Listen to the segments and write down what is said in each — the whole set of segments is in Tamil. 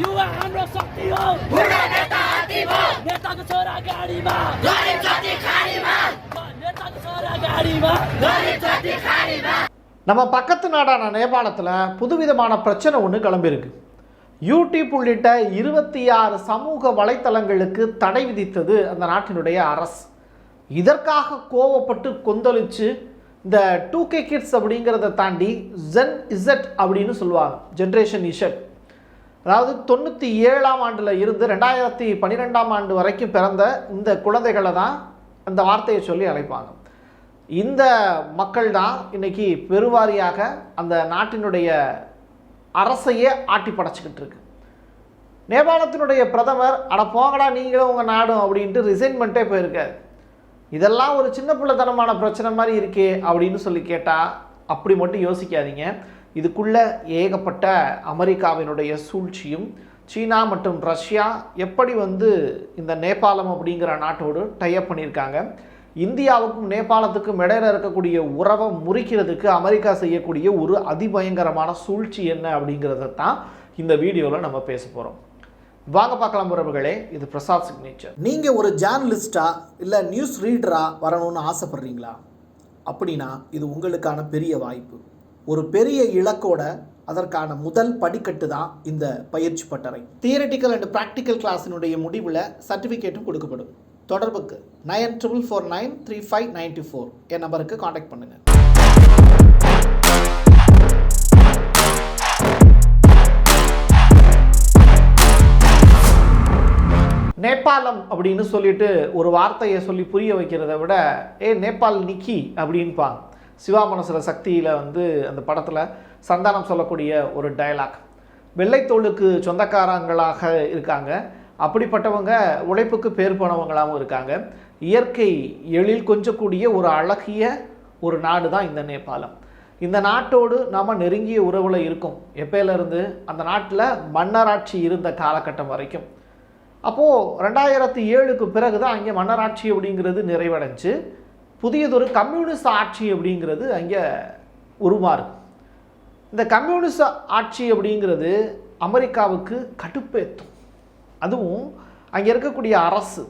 युवा हाम्रो शक्ति हो नेताको छोरा गाडीमा नेताको छोरा गाडीमा நம்ம பக்கத்து நாடான நேபாளத்தில் புதுவிதமான பிரச்சனை ஒன்று கிளம்பியிருக்கு யூடியூப் உள்ளிட்ட இருபத்தி ஆறு சமூக வலைத்தளங்களுக்கு தடை விதித்தது அந்த நாட்டினுடைய அரசு இதற்காக கோவப்பட்டு கொந்தளிச்சு இந்த டூ கே கிட்ஸ் அப்படிங்கிறத தாண்டி ஜென் இசட் அப்படின்னு சொல்லுவாங்க ஜென்ரேஷன் இஷட் அதாவது தொண்ணூற்றி ஏழாம் ஆண்டில் இருந்து ரெண்டாயிரத்தி பன்னிரெண்டாம் ஆண்டு வரைக்கும் பிறந்த இந்த குழந்தைகளை தான் அந்த வார்த்தையை சொல்லி அழைப்பாங்க. இந்த மக்கள் தான் இன்னைக்கு பெருவாரியாக அந்த நாட்டினுடைய அரசையே ஆட்டி படைச்சிக்கிட்டு இருக்கு. நேபாளத்தினுடைய பிரதமர் அட போங்கடா நீங்களும் உங்கள் நாடும் அப்படின்ட்டு ரிசைன்மெண்ட்டே போயிருக்காரு. இதெல்லாம் ஒரு சின்ன பிள்ளைத்தனமான பிரச்சனை மாதிரி இருக்கே அப்படின்னு சொல்லி கேட்டால் அப்படி மட்டும் யோசிக்காதீங்க. இதுக்குள்ளே ஏகப்பட்ட அமெரிக்காவினுடைய சூழ்ச்சியும் சீனா மற்றும் ரஷ்யா எப்படி வந்து இந்த நேபாளம் அப்படிங்கிற நாட்டோடு டைப் பண்ணியிருக்காங்க. இந்தியாவுக்கும் நேபாளத்துக்கும் இடையில இருக்கக்கூடிய உறவை முறிக்கிறதுக்கு அமெரிக்கா செய்யக்கூடிய ஒரு அதிபயங்கரமான சூழ்ச்சி என்ன அப்படிங்கிறத தான் இந்த வீடியோவில் நம்ம பேச போகிறோம் வாங்க பார்க்கலாம் உறவுகளே இது பிரசாத் சிக்னேச்சர் நீங்கள் ஒரு ஜேர்னலிஸ்டாக இல்லை நியூஸ் ரீடராக வரணும்னு ஆசைப்பட்றீங்களா? அப்படின்னா இது உங்களுக்கான பெரிய வாய்ப்பு. ஒரு பெரிய இலக்கோட அதற்கான முதல் படிக்கட்டு தான் இந்த பயிற்சி பட்டறை. தியரட்டிக்கல் அண்ட் ப்ராக்டிக்கல் கிளாஸினுடைய முடிவில் சர்டிஃபிகேட்டும் கொடுக்கப்படும். தொடர்புக்கு nine triple four nine three five ninety four என் நம்பருக்கு காண்டாக்ட் பண்ணுங்கள் நேபாளம் அப்படின்னு சொல்லிட்டு ஒரு வார்த்தையை சொல்லி புரிய வைக்கிறத விட ஏ நேபாள் நிக்கி அப்படின்பாங்க. சிவா மனசுல சக்தியில் வந்து அந்த படத்தில் சந்தானம் சொல்லக்கூடிய ஒரு டயலாக் வெள்ளைத்தோளுக்கு சொந்தக்காரங்களாக இருக்காங்க. அப்படிப்பட்டவங்க உழைப்புக்கு பேர் போனவங்களாகவும் இருக்காங்க. இயற்கை எழில் கொஞ்சக்கூடிய ஒரு அழகிய ஒரு நாடு தான் இந்த நேபாளம். இந்த நாட்டோடு நாம் நெருங்கிய உறவில் இருக்கோம். எப்பயிலிருந்து அந்த நாட்டில் மன்னராட்சி இருந்த காலகட்டம் வரைக்கும். அப்போது ரெண்டாயிரத்தி ஏழுக்கு பிறகு தான் அங்கே மன்னராட்சி அப்படிங்கிறது நிறைவடைஞ்சு புதியதொரு கம்யூனிஸ்ட் ஆட்சி அப்படிங்கிறது அங்கே உருமாறும். இந்த கம்யூனிஸ்ட் ஆட்சி அப்படிங்கிறது அமெரிக்காவுக்கு கடுப்பேற்றும் அதுவும் அங்கே இருக்கக்கூடிய அரசு.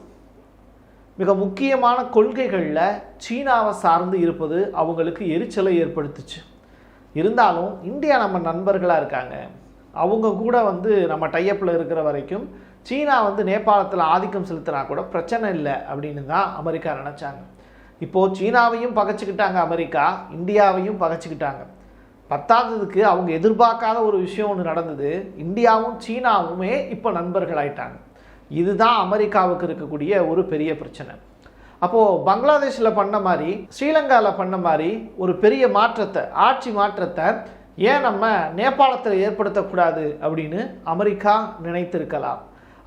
மிக முக்கியமான கொள்கைகளில் சீனாவை சார்ந்து இருப்பது அவங்களுக்கு எரிச்சலை ஏற்படுத்துச்சு. இருந்தாலும் இந்தியா நம்ம நண்பர்களாக இருக்காங்க. அவங்க கூட வந்து நம்ம டையப்பில் இருக்கிற வரைக்கும் சீனா வந்து நேபாளத்தில் ஆதிக்கம் செலுத்தினா கூட பிரச்சனை இல்லை அப்படின்னு தான் அமெரிக்கா நினச்சாங்க. இப்போது சீனாவையும் பகைச்சிக்கிட்டாங்க அமெரிக்கா இந்தியாவையும் பகைச்சிக்கிட்டாங்க. பத்தாததுக்கு அவங்க எதிர்பார்க்காத ஒரு விஷயம் ஒன்று நடந்தது. இந்தியாவும் சீனாவுமே இப்போ நண்பர்களாயிட்டாங்க இதுதான் அமெரிக்காவுக்கு இருக்கக்கூடிய ஒரு பெரிய பிரச்சனை. அப்போது பங்களாதேஷில் பண்ண மாதிரி ஸ்ரீலங்காவில் பண்ண மாதிரி ஒரு பெரிய மாற்றத்தை ஆட்சி மாற்றத்தை ஏன் நம்ம நேபாளத்தில் ஏற்படுத்தக்கூடாது அப்படின்னு அமெரிக்கா நினைத்திருக்கலாம்.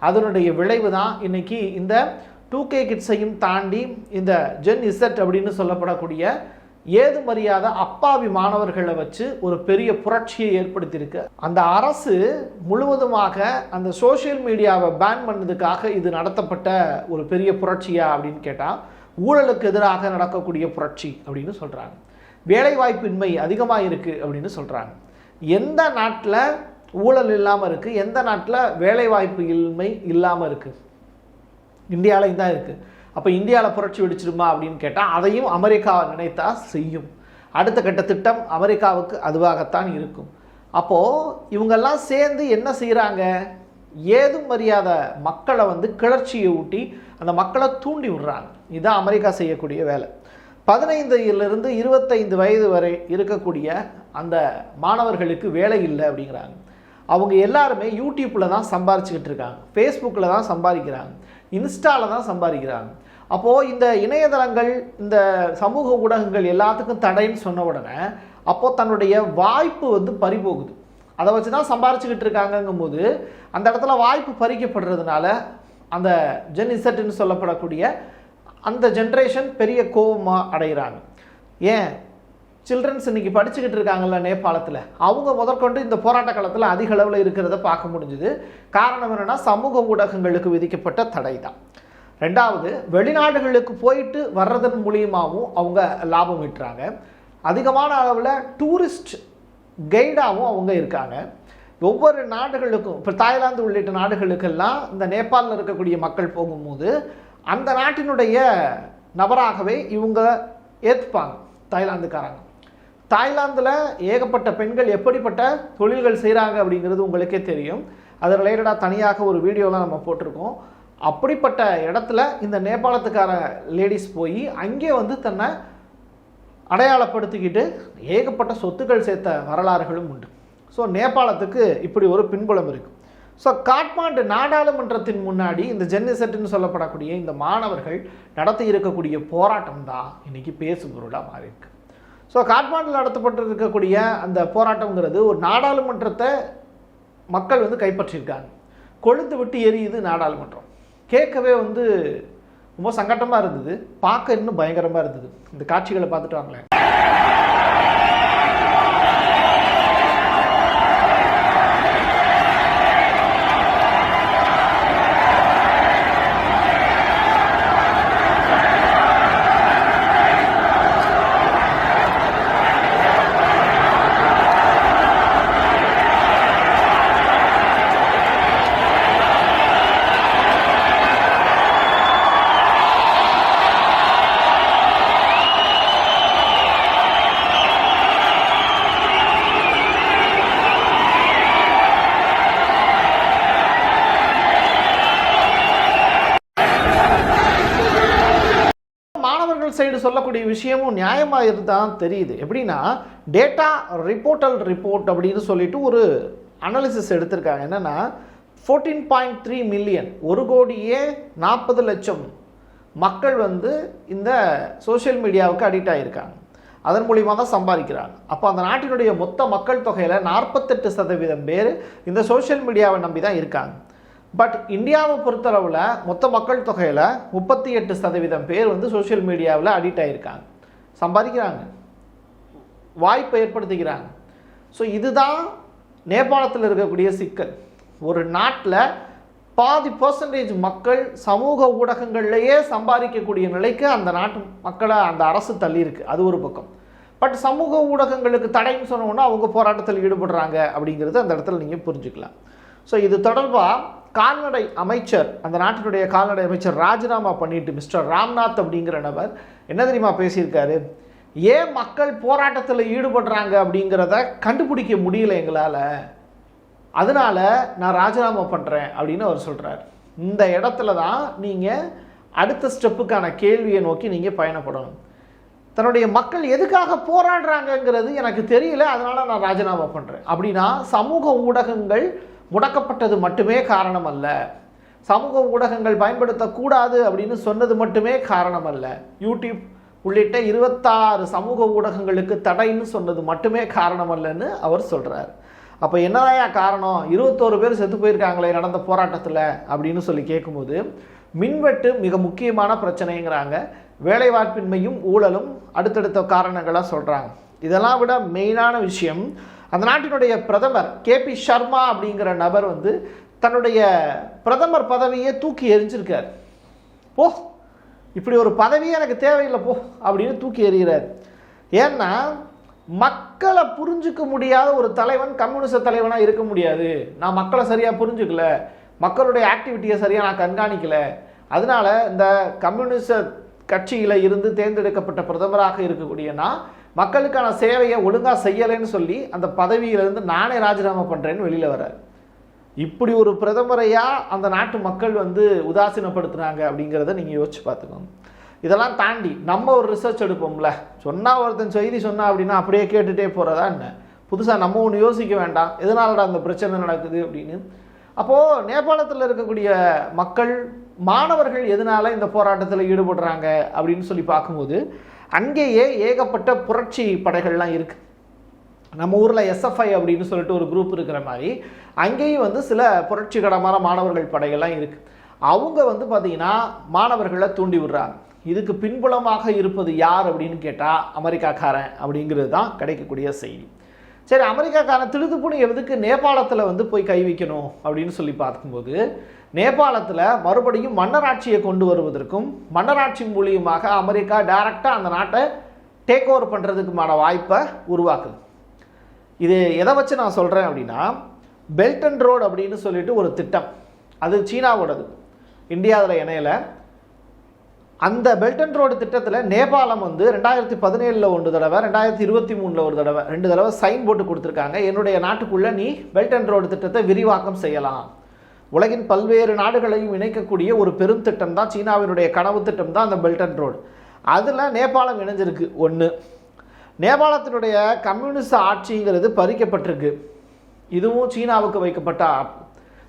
அதனுடைய விளைவு தான் இன்றைக்கி இந்த டூ கே கிட்ஸையும் தாண்டி இந்த ஜென் இசட் அப்படின்னு சொல்லப்படக்கூடிய ஏது மரியாத அப்பாவி மாணவர்களை வச்சு ஒரு பெரிய புரட்சியை ஏற்படுத்தியிருக்கு. அந்த அரசு முழுவதுமாக அந்த சோஷியல் மீடியாவை பேன் பண்ணதுக்காக இது நடத்தப்பட்ட ஒரு பெரிய புரட்சியா அப்படின்னு கேட்டால் ஊழலுக்கு எதிராக நடக்கக்கூடிய புரட்சி அப்படின்னு சொல்கிறாங்க வேலைவாய்ப்பின்மை அதிகமாக இருக்குது அப்படின்னு சொல்கிறாங்க எந்த நாட்டில் ஊழல் இல்லாமல் இருக்குது எந்த நாட்டில் வேலைவாய்ப்பு இன்மை இல்லாமல் இருக்குது இந்தியாவிலையும் தான் இருக்குது அப்போ இந்தியாவில் புரட்சி வெடிச்சிருமா அப்படின்னு கேட்டால் அதையும் அமெரிக்கா நினைத்தா செய்யும். அடுத்த கட்ட திட்டம் அமெரிக்காவுக்கு அதுவாகத்தான் இருக்கும். அப்போது இவங்கெல்லாம் சேர்ந்து என்ன செய்கிறாங்க ஏதும் மரியாத மக்களை வந்து கிளர்ச்சியை ஊட்டி அந்த மக்களை தூண்டி விடுறாங்க. இதுதான் அமெரிக்கா செய்யக்கூடிய வேலை. பதினைந்துலேருந்து இருபத்தைந்து வயது வரை இருக்கக்கூடிய அந்த மாணவர்களுக்கு வேலை இல்லை அப்படிங்கிறாங்க. அவங்க எல்லாருமே யூடியூப்பில் தான் சம்பாரிச்சுக்கிட்டு இருக்காங்க. ஃபேஸ்புக்கில் தான் சம்பாதிக்கிறாங்க. இன்ஸ்டாவில் தான் சம்பாதிக்கிறாங்க. அப்போது இந்த இணையதளங்கள் இந்த சமூக ஊடகங்கள் எல்லாத்துக்கும் தடைன்னு சொன்ன உடனே அப்போது தன்னுடைய வாய்ப்பு வந்து பறிபோகுது. அதை வச்சு தான் சம்பாரிச்சுக்கிட்டு இருக்காங்கங்கும்போது அந்த இடத்துல வாய்ப்பு பறிக்கப்படுறதுனால அந்த ஜென் இசட்டுன்னு சொல்லப்படக்கூடிய அந்த ஜென்ரேஷன் பெரிய கோபமாக அடைகிறாங்க. ஏன்? சில்ட்ரன்ஸ் இன்னைக்கு படிச்சுக்கிட்டு இருக்காங்கல்ல நேபாளத்தில். அவங்க முதற்கொண்டு இந்த போராட்ட காலத்தில் அதிக அளவில் இருக்கிறத பார்க்க முடிஞ்சுது. காரணம் என்னென்னா சமூக ஊடகங்களுக்கு விதிக்கப்பட்ட தடை தான் ரெண்டாவது வெளிநாடுகளுக்கு போயிட்டு வர்றதன் மூலியமாகவும் அவங்க லாபம் ஈட்டுறாங்க. அதிகமான அளவில் டூரிஸ்ட் கைடாகவும் அவங்க இருக்காங்க. ஒவ்வொரு நாடுகளுக்கும் இப்போ தாய்லாந்து உள்ளிட்ட நாடுகளுக்கெல்லாம் இந்த நேபாளில் இருக்கக்கூடிய மக்கள் போகும்போது அந்த நாட்டினுடைய நபராகவே இவங்க ஏற்றுப்பாங்க தாய்லாந்துக்காரங்க. தாய்லாந்தில் ஏகப்பட்ட பெண்கள் எப்படிப்பட்ட தொழில்கள் செய்கிறாங்க அப்படிங்கிறது உங்களுக்கே தெரியும். அது ரிலேட்டடாக தனியாக ஒரு வீடியோலாம் நம்ம போட்டிருக்கோம். அப்படிப்பட்ட இடத்துல இந்த நேபாளத்துக்கார லேடிஸ் போய் அங்கே வந்து தன்னை அடையாளப்படுத்திக்கிட்டு ஏகப்பட்ட சொத்துக்கள் சேர்த்த வரலாறுகளும் உண்டு. ஸோ நேபாளத்துக்கு இப்படி ஒரு பின்புலம் இருக்குது ஸோ காட்மாண்டு நாடாளுமன்றத்தின் முன்னாடி இந்த ஜென்னிசெட்டுன்னு சொல்லப்படக்கூடிய இந்த மாணவர்கள் நடத்தி இருக்கக்கூடிய போராட்டம் தான் இன்றைக்கி பேசும் மாறியிருக்கு. ஸோ காட்மாண்டில் நடத்தப்பட்டு இருக்கக்கூடிய அந்த போராட்டம்ங்கிறது ஒரு நாடாளுமன்றத்தை மக்கள் வந்து கைப்பற்றியிருக்காங்க. கொழுந்து விட்டு எரியுது நாடாளுமன்றம். கேட்கவே வந்து ரொம்ப சங்கட்டமாக இருந்தது. பார்க்க இன்னும் பயங்கரமாக இருந்தது. இந்த காட்சிகளை பார்த்துட்டு வாங்களேன் மாணவர்கள் சைடு சொல்லக்கூடிய விஷயமும் நியாயமாக இருந்தால் தெரியுது. எப்படின்னா டேட்டா ரிப்போர்ட்டல் ரிப்போர்ட் அப்படின்னு சொல்லிட்டு ஒரு அனாலிசிஸ் எடுத்திருக்காங்க. என்னென்னா ஃபோர்டீன் பாயிண்ட் த்ரீ மில்லியன் ஒரு கோடியே நாற்பது லட்சம் மக்கள் வந்து இந்த சோஷியல் மீடியாவுக்கு அடிக்ட் ஆகியிருக்காங்க அதன் மூலியமாக தான் சம்பாதிக்கிறாங்க. அப்போ அந்த நாட்டினுடைய மொத்த மக்கள் தொகையில் நாற்பத்தெட்டு சதவீதம் பேர் இந்த சோஷியல் மீடியாவை நம்பி தான் இருக்காங்க. பட் இந்தியாவை பொறுத்தளவில் மொத்த மக்கள் தொகையில் முப்பத்தி எட்டு சதவீதம் பேர் வந்து சோஷியல் மீடியாவில் அடிக்ட் ஆகியிருக்காங்க சம்பாதிக்கிறாங்க. வாய்ப்பை ஏற்படுத்திக்கிறாங்க. ஸோ இதுதான் நேபாளத்தில் இருக்கக்கூடிய சிக்கல். ஒரு நாட்டில் பாதி பர்சன்டேஜ் மக்கள் சமூக ஊடகங்கள்லேயே சம்பாதிக்கக்கூடிய நிலைக்கு அந்த நாட்டு மக்களை அந்த அரசு தள்ளியிருக்கு. அது ஒரு பக்கம். பட் சமூக ஊடகங்களுக்கு தடைன்னு சொன்னோன்னா அவங்க போராட்டத்தில் ஈடுபடுறாங்க அப்படிங்கிறது அந்த இடத்துல நீங்கள் புரிஞ்சுக்கலாம். ஸோ இது தொடர்பாக கால்நடை அமைச்சர் அந்த நாட்டினுடைய கால்நடை அமைச்சர் ராஜினாமா பண்ணிட்டு மிஸ்டர் ராம்நாத் அப்படிங்கிற நபர் என்ன தெரியுமா பேசியிருக்காரு? ஏன் மக்கள் போராட்டத்தில் ஈடுபடுறாங்க அப்படிங்கிறத கண்டுபிடிக்க முடியல எங்களால். அதனால நான் ராஜினாமா பண்ணுறேன் அப்படின்னு அவர் சொல்கிறார் இந்த இடத்துல தான் நீங்கள் அடுத்த ஸ்டெப்புக்கான கேள்வியை நோக்கி நீங்கள் பயணப்படணும். தன்னுடைய மக்கள் எதுக்காக போராடுறாங்கங்கிறது எனக்கு தெரியல அதனால் நான் ராஜினாமா பண்ணுறேன் அப்படின்னா சமூக ஊடகங்கள் முடக்கப்பட்டது மட்டுமே காரணம் அல்ல சமூக ஊடகங்கள் பயன்படுத்தக்கூடாது அப்படின்னு சொன்னது மட்டுமே காரணம் அல்ல யூடியூப் உள்ளிட்ட இருபத்தாறு சமூக ஊடகங்களுக்கு தடைன்னு சொன்னது மட்டுமே காரணம் அல்லன்னு அவர் சொல்கிறார் அப்போ என்னதாயா காரணம்? இருபத்தோரு பேர் செத்து போயிருக்காங்களே நடந்த போராட்டத்தில் அப்படின்னு சொல்லி கேட்கும்போது மின்வெட்டு மிக முக்கியமான பிரச்சனைங்கிறாங்க. வேலைவாய்ப்பின்மையும் ஊழலும் அடுத்தடுத்த காரணங்களாக சொல்கிறாங்க இதெல்லாம் விட மெயினான விஷயம் அந்த நாட்டினுடைய பிரதமர் கேபி சர்மா அப்படிங்கிற நபர் வந்து தன்னுடைய பிரதமர் பதவியை தூக்கி எரிஞ்சிருக்கார் போ இப்படி ஒரு பதவியே எனக்கு தேவையில்லை போ அப்படின்னு தூக்கி எறிகிறார். ஏன்னா மக்களை புரிஞ்சுக்க முடியாத ஒரு தலைவன் கம்யூனிஸ்ட தலைவனாக இருக்க முடியாது. நான் மக்களை சரியாக புரிஞ்சுக்கல. மக்களுடைய ஆக்டிவிட்டியை சரியாக நான் கண்காணிக்கல. அதனால இந்த கம்யூனிஸ்ட கட்சியில் இருந்து தேர்ந்தெடுக்கப்பட்ட பிரதமராக இருக்கக்கூடிய நான் மக்களுக்கான சேவையை ஒழுங்காக செய்யலைன்னு சொல்லி அந்த பதவியிலிருந்து நானே ராஜினாமா பண்ணுறேன்னு வெளியில் வர்றார். இப்படி ஒரு பிரதமரையாக அந்த நாட்டு மக்கள் வந்து உதாசீனப்படுத்துனாங்க அப்படிங்கிறத நீங்கள் யோசிச்சு பார்த்துக்கோங்க. இதெல்லாம் தாண்டி நம்ம ஒரு ரிசர்ச் எடுப்போம்ல. சொன்னால் ஒருத்தன் செய்தி சொன்னால் அப்படின்னா அப்படியே கேட்டுகிட்டே போகிறதா என்ன? புதுசாக நம்ம ஒன்று யோசிக்க வேண்டாம். எதனாலடா அந்த பிரச்சனை நடக்குது அப்படின்னு. அப்போது நேபாளத்தில் இருக்கக்கூடிய மக்கள் மாணவர்கள் எதனால இந்த போராட்டத்தில் ஈடுபடுறாங்க அப்படின்னு சொல்லி பார்க்கும்போது அங்கேயே ஏகப்பட்ட புரட்சி படைகள்லாம் இருக்குது நம்ம ஊரில் எஸ்எஃப்ஐ அப்படின்னு சொல்லிட்டு ஒரு குரூப் இருக்கிற மாதிரி அங்கேயும் வந்து சில புரட்சிகரமான மாணவர்கள் படைகள்லாம் இருக்குது அவங்க வந்து பார்த்திங்கன்னா மாணவர்களை தூண்டி விடுறாங்க. இதுக்கு பின்புலமாக இருப்பது யார் அப்படின்னு கேட்டால் அமெரிக்காக்காரன் அப்படிங்கிறது தான் கிடைக்கக்கூடிய செய்தி. சரி அமெரிக்காக்காரன் திருதுப்புணி எதுக்கு நேபாளத்தில் வந்து போய் கை வைக்கணும் அப்படின்னு சொல்லி பார்க்கும்போது நேபாளத்தில் மறுபடியும் மன்னராட்சியை கொண்டு வருவதற்கும் மன்னராட்சி மூலியமாக அமெரிக்கா டைரக்டாக அந்த நாட்டை டேக் ஓவர் பண்ணுறதுக்குமான வாய்ப்பை உருவாக்குது. இது எதை வச்சு நான் சொல்கிறேன் அப்படின்னா பெல்ட் அண்ட் ரோடு அப்படின்னு சொல்லிட்டு ஒரு திட்டம். அது சீனாவோடது. இந்தியாவில் இணையலை. அந்த பெல்ட் அண்ட் ரோடு திட்டத்தில் நேபாளம் வந்து ரெண்டாயிரத்தி பதினேழில் ஒன்று தடவை ரெண்டாயிரத்தி இருபத்தி மூணில் ஒரு தடவை ரெண்டு தடவை சைன் போட்டு கொடுத்துருக்காங்க. என்னுடைய நாட்டுக்குள்ளே நீ பெல்ட் அண்ட் ரோடு திட்டத்தை விரிவாக்கம் செய்யலாம். உலகின் பல்வேறு நாடுகளையும் இணைக்கக்கூடிய ஒரு பெரும் திட்டம் தான் சீனாவினுடைய கனவு திட்டம் தான் அந்த பெல்ட் அண்ட் ரோடு அதில் நேபாளம் இணைஞ்சிருக்கு. ஒன்று நேபாளத்தினுடைய கம்யூனிஸ்ட் ஆட்சிங்கிறது பறிக்கப்பட்டிருக்கு. இதுவும் சீனாவுக்கு வைக்கப்பட்ட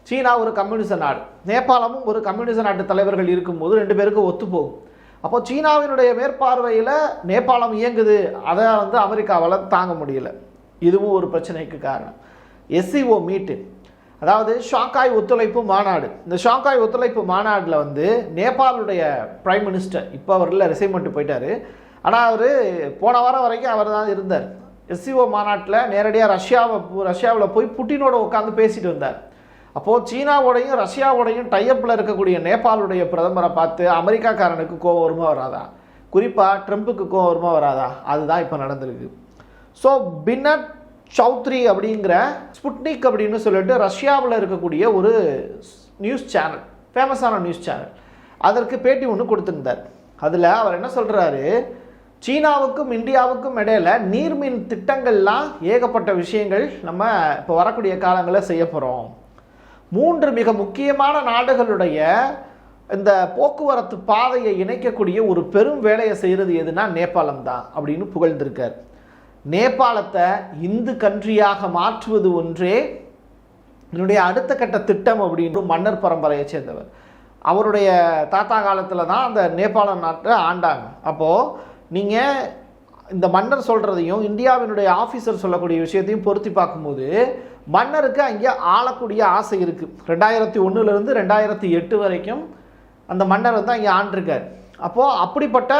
சீனா ஒரு கம்யூனிச நாடு. நேபாளமும் ஒரு கம்யூனிச நாட்டு தலைவர்கள் இருக்கும்போது ரெண்டு பேருக்கும் ஒத்துப்போகும். அப்போ சீனாவினுடைய மேற்பார்வையில் நேபாளம் இயங்குது. அதை வந்து அமெரிக்காவால் தாங்க முடியல. இதுவும் ஒரு பிரச்சனைக்கு காரணம். எஸ்சிஓ மீட்டு அதாவது ஷாங்காய் ஒத்துழைப்பு மாநாடு. இந்த ஷாங்காய் ஒத்துழைப்பு மாநாட்டில் வந்து நேபாளுடைய பிரைம் மினிஸ்டர் இப்போ அவரில் ரிசைன்மெண்ட் போயிட்டார் போயிட்டாரு. ஆனால் அவர் போன வாரம் வரைக்கும் அவர் தான் இருந்தார். எஸ்சிஓ மாநாட்டில் நேரடியாக ரஷ்யாவை ரஷ்யாவில் போய் புட்டினோட உட்காந்து பேசிட்டு வந்தார். அப்போது சீனாவோடையும் ரஷ்யாவோடையும் டையப்பில் இருக்கக்கூடிய நேபாளுடைய பிரதமரை பார்த்து அமெரிக்காக்காரனுக்கு கோவம் வருமா வராதா? குறிப்பாக ட்ரம்ப்புக்கு கோவம் வருமா வராதா? அதுதான் இப்போ நடந்திருக்கு. ஸோ பின்னட் சௌத்ரி அப்படிங்கிற ஸ்புட்னிக் அப்படின்னு சொல்லிட்டு ரஷ்யாவில் இருக்கக்கூடிய ஒரு நியூஸ் சேனல் ஃபேமஸான நியூஸ் சேனல் அதற்கு பேட்டி ஒன்று கொடுத்துருந்தார். அதில் அவர் என்ன சொல்கிறாரு சீனாவுக்கும் இந்தியாவுக்கும் இடையில நீர்மின் திட்டங்கள்லாம் ஏகப்பட்ட விஷயங்கள் நம்ம இப்போ வரக்கூடிய காலங்களில் செய்ய போகிறோம் மூன்று மிக முக்கியமான நாடுகளுடைய இந்த போக்குவரத்து பாதையை இணைக்கக்கூடிய ஒரு பெரும் வேலையை செய்கிறது எதுனா நேபாளம் தான் அப்படின்னு புகழ்ந்திருக்கார். நேபாளத்தை இந்து கன்ட்ரியாக மாற்றுவது ஒன்றே என்னுடைய அடுத்த கட்ட திட்டம் அப்படின்னு மன்னர் பரம்பரையை சேர்ந்தவர். அவருடைய தாத்தா காலத்தில் தான் அந்த நேபாள நாட்டை ஆண்டாங்க. அப்போது நீங்கள் இந்த மன்னர் சொல்கிறதையும் இந்தியாவினுடைய ஆஃபீஸர் சொல்லக்கூடிய விஷயத்தையும் பொருத்தி பார்க்கும்போது மன்னருக்கு அங்கே ஆளக்கூடிய ஆசை இருக்குது ரெண்டாயிரத்தி ஒன்றுலேருந்து ரெண்டாயிரத்தி எட்டு வரைக்கும் அந்த மன்னர் வந்து அங்கே ஆண்டிருக்கார். அப்போது அப்படிப்பட்ட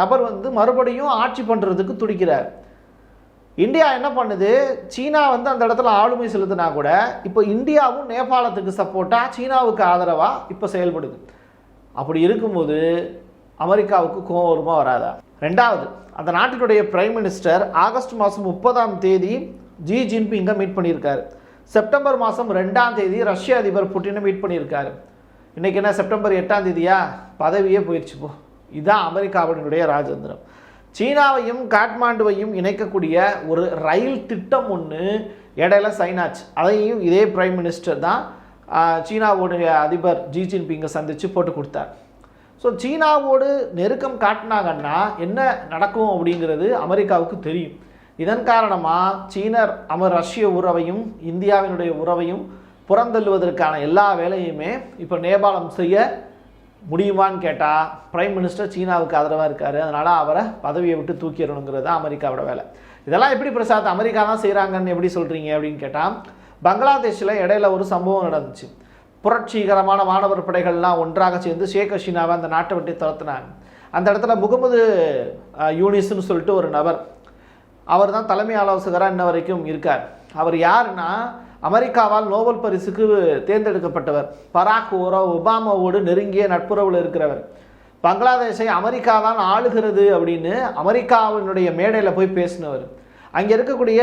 நபர் வந்து மறுபடியும் ஆட்சி பண்ணுறதுக்கு துடிக்கிறார். இந்தியா என்ன பண்ணுது? சீனா வந்து அந்த இடத்துல ஆளுமை செலுத்தினா கூட இப்போ இந்தியாவும் நேபாளத்துக்கு சப்போர்ட்டாக சீனாவுக்கு ஆதரவாக இப்போ செயல்படுது. அப்படி இருக்கும்போது அமெரிக்காவுக்கு கோவம் வருமா வராதா? ரெண்டாவது அந்த நாட்டினுடைய பிரைம் மினிஸ்டர் ஆகஸ்ட் மாதம் முப்பதாம் தேதி ஜி ஜின்பிங்கை மீட் பண்ணியிருக்காரு. செப்டம்பர் மாதம் ரெண்டாம் தேதி ரஷ்ய அதிபர் புட்டினை மீட் பண்ணியிருக்காரு. இன்றைக்கி என்ன செப்டம்பர் எட்டாம் தேதியா? பதவியே போயிடுச்சு போ. இதுதான் அமெரிக்காவினுடைய ராஜேந்திரம் சீனாவையும் காட்மாண்டுவையும் இணைக்கக்கூடிய ஒரு ரயில் திட்டம் ஒன்று இடையில சைனாச்சு அதையும் இதே பிரைம் மினிஸ்டர் தான் சீனாவுடைய அதிபர் ஜி ஜின்பிங்கை சந்தித்து போட்டு கொடுத்தார். ஸோ சீனாவோடு நெருக்கம் காட்டினாங்கன்னா என்ன நடக்கும் அப்படிங்கிறது அமெரிக்காவுக்கு தெரியும். இதன் காரணமாக சீனர் அமர் ரஷ்ய உறவையும் இந்தியாவினுடைய உறவையும் புறந்தள்ளுவதற்கான எல்லா வேலையுமே இப்போ நேபாளம் செய்ய முடியுமான்னு கேட்டால் பிரைம் மினிஸ்டர் சீனாவுக்கு ஆதரவாக இருக்கார். அதனால் அவரை பதவியை விட்டு தூக்கிடணுங்கிறது தான் அமெரிக்காவோட வேலை. இதெல்லாம் எப்படி பிரசாத் அமெரிக்கா தான் செய்கிறாங்கன்னு எப்படி சொல்கிறீங்க அப்படின்னு கேட்டால் பங்களாதேஷில் இடையில ஒரு சம்பவம் நடந்துச்சு. புரட்சிகரமான மாணவர் படைகள்லாம் ஒன்றாக சேர்ந்து ஷேக் ஹசீனாவை அந்த நாட்டை விட்டு துரத்துனாங்க. அந்த இடத்துல முகமது யூனிஸ்னு சொல்லிட்டு ஒரு நபர் அவர் தான் தலைமை ஆலோசகராக இன்ன வரைக்கும் இருக்கார். அவர் யாருன்னா அமெரிக்காவால் நோபல் பரிசுக்கு தேர்ந்தெடுக்கப்பட்டவர். பராக் ஓரோ ஒபாமாவோடு நெருங்கிய நட்புறவில் இருக்கிறவர். பங்களாதேஷை அமெரிக்கா தான் ஆளுகிறது அப்படின்னு அமெரிக்காவினுடைய மேடையில் போய் பேசினவர். அங்கே இருக்கக்கூடிய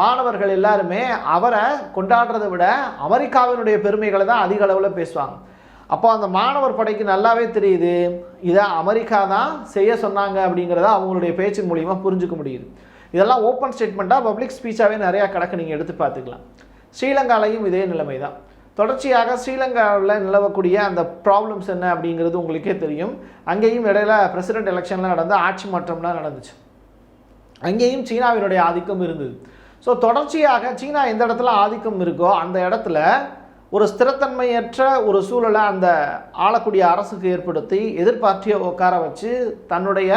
மாணவர்கள் எல்லாருமே அவரை கொண்டாடுறதை விட அமெரிக்காவினுடைய பெருமைகளை தான் அதிக அளவில் பேசுவாங்க. அப்போ அந்த மாணவர் படைக்கு நல்லாவே தெரியுது. இதை அமெரிக்கா தான் செய்ய சொன்னாங்க அப்படிங்கிறத அவங்களுடைய பேச்சின் மூலியமாக புரிஞ்சுக்க முடியுது. இதெல்லாம் ஓப்பன் ஸ்டேட்மெண்ட்டாக பப்ளிக் ஸ்பீச்சாகவே நிறையா கிடக்கு நீங்கள் எடுத்து பார்த்துக்கலாம். ஸ்ரீலங்காலையும் இதே நிலைமை தான் தொடர்ச்சியாக ஸ்ரீலங்காவில் நிலவக்கூடிய அந்த ப்ராப்ளம்ஸ் என்ன அப்படிங்கிறது உங்களுக்கே தெரியும். அங்கேயும் இடையில பிரசிடென்ட் எலெக்ஷன்லாம் நடந்து ஆட்சி மாற்றம்லாம் நடந்துச்சு. அங்கேயும் சீனாவினுடைய ஆதிக்கம் இருந்தது. ஸோ தொடர்ச்சியாக சீனா எந்த இடத்துல ஆதிக்கம் இருக்கோ அந்த இடத்துல ஒரு ஸ்திரத்தன்மையற்ற ஒரு சூழலை அந்த ஆளக்கூடிய அரசுக்கு ஏற்படுத்தி எதிர்பார்ட்டியை உட்கார வச்சு தன்னுடைய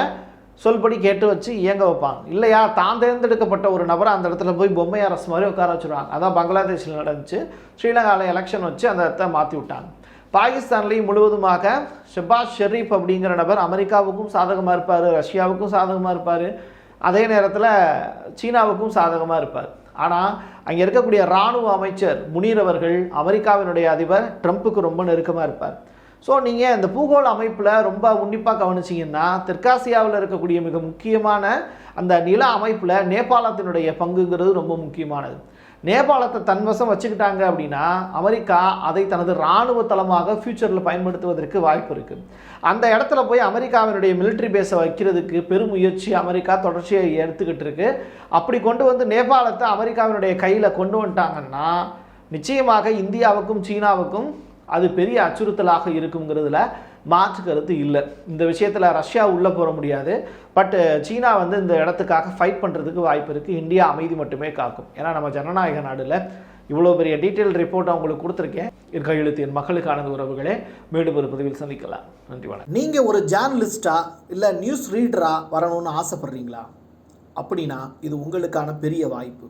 சொல்படி கேட்டு வச்சு இயங்க வைப்பாங்க. இல்லையா? தான் தேர்ந்தெடுக்கப்பட்ட ஒரு நபரை அந்த இடத்துல போய் பொம்மை அரசு மாதிரி உட்கார வச்சுருவாங்க. அதான் பங்களாதேஷில் நடந்துச்சு. ஸ்ரீலங்காவில் எலெக்ஷன் வச்சு அந்த இடத்த மாற்றி விட்டாங்க. பாகிஸ்தான்லேயும் முழுவதுமாக ஷெபாஸ் ஷெரீப் அப்படிங்கிற நபர் அமெரிக்காவுக்கும் சாதகமாக இருப்பார் ரஷ்யாவுக்கும் சாதகமாக இருப்பார். அதே நேரத்தில் சீனாவுக்கும் சாதகமாக இருப்பார். ஆனால் அங்கே இருக்கக்கூடிய இராணுவ அமைச்சர் முனீர் அவர்கள் அமெரிக்காவினுடைய அதிபர் ட்ரம்ப்புக்கு ரொம்ப நெருக்கமாக இருப்பார். ஸோ நீங்கள் இந்த பூகோள அமைப்பில் ரொம்ப உன்னிப்பாக கவனிச்சிங்கன்னா தெற்காசியாவில் இருக்கக்கூடிய மிக முக்கியமான அந்த நில அமைப்பில் நேபாளத்தினுடைய பங்குங்கிறது ரொம்ப முக்கியமானது. நேபாளத்தை தன்வசம் வச்சுக்கிட்டாங்க அப்படின்னா அமெரிக்கா அதை தனது இராணுவ தளமாக ஃப்யூச்சரில் பயன்படுத்துவதற்கு வாய்ப்பு இருக்குது அந்த இடத்துல போய் அமெரிக்காவினுடைய மிலிட்ரி பேஸை வைக்கிறதுக்கு பெருமுயற்சி அமெரிக்கா தொடர்ச்சியை எடுத்துக்கிட்டு இருக்கு. அப்படி கொண்டு வந்து நேபாளத்தை அமெரிக்காவினுடைய கையில் கொண்டு வந்துட்டாங்கன்னா நிச்சயமாக இந்தியாவுக்கும் சீனாவுக்கும் அது பெரிய அச்சுறுத்தலாக இருக்குங்கிறதுல மாற்று கருத்து இல்லை. இந்த விஷயத்தில் ரஷ்யா உள்ளே போக முடியாது. பட் சீனா வந்து இந்த இடத்துக்காக ஃபைட் பண்ணுறதுக்கு வாய்ப்பு இருக்குது இந்தியா அமைதி மட்டுமே காக்கும். ஏன்னா நம்ம ஜனநாயக நாடில் இவ்வளோ பெரிய டீட்டெயில் ரிப்போர்ட் அவங்களுக்கு கொடுத்துருக்கேன். என் கையெழுத்து என் மக்களுக்கானது உறவுகளே. மீண்டும் ஒரு பதிவில் சந்திக்கலாம். நன்றி வணக்கம். நீங்கள் ஒரு ஜேர்னலிஸ்டாக இல்லை நியூஸ் ரீடராக வரணும்னு ஆசைப்பட்றீங்களா? அப்படின்னா இது உங்களுக்கான பெரிய வாய்ப்பு.